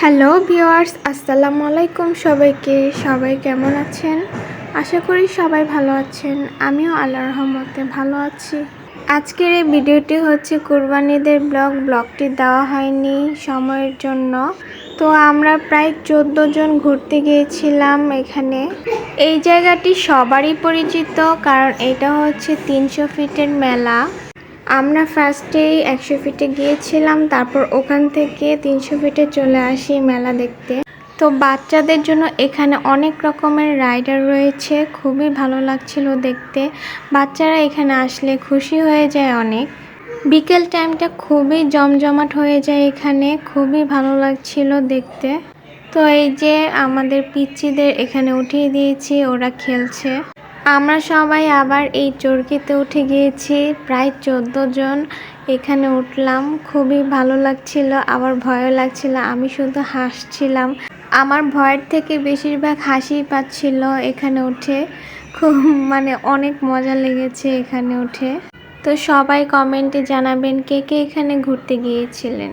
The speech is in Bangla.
হ্যালো ভিওয়ার্স আসসালামু আলাইকুম সবাইকে। সবাই কেমন আছেন? আশা করি সবাই ভালো আছেন। আমিও আল্লাহ রহমতে ভালো আছি। আজকের এই ভিডিওটি হচ্ছে কুরবানিদের ব্লগ। ব্লগটি দেওয়া হয়নি সময়ের জন্য। তো আমরা প্রায় চোদ্দ জন ঘুরতে গিয়েছিলাম এখানে। এই জায়গাটি সবারই পরিচিত, কারণ এটা হচ্ছে তিনশো ফিটের মেলা। আমরা ফার্স্টেই একশো ফিটে গিয়েছিলাম, তারপর ওখান থেকে তিনশো ফিটে চলে আসি মেলা দেখতে। তো বাচ্চাদের জন্য এখানে অনেক রকমের রাইডার রয়েছে, খুবই ভালো লাগছিল দেখতে। বাচ্চারা এখানে আসলে খুশি হয়ে যায় অনেক। বিকেল টাইমটা খুবই জমজমাট হয়ে যায় এখানে, খুবই ভালো লাগছিল দেখতে। তো এই যে আমাদের পিচ্চিদের এখানে উঠিয়ে দিয়েছি, ওরা খেলছে। আমরা সবাই আবার এই চরকিতে উঠে গিয়েছি, প্রায় চোদ্দ জন এখানে উঠলাম। খুবই ভালো লাগছিল, আবার ভয়ও লাগছিল, আমি শুধু হাসছিলাম। আমার ভয়ের থেকে বেশিরভাগ হাসি পাচ্ছিল এখানে উঠে। খুব মানে অনেক মজা লেগেছে এখানে উঠে। তো সবাই কমেন্টে জানাবেন কে কে এখানে ঘুরতে গিয়েছিলেন।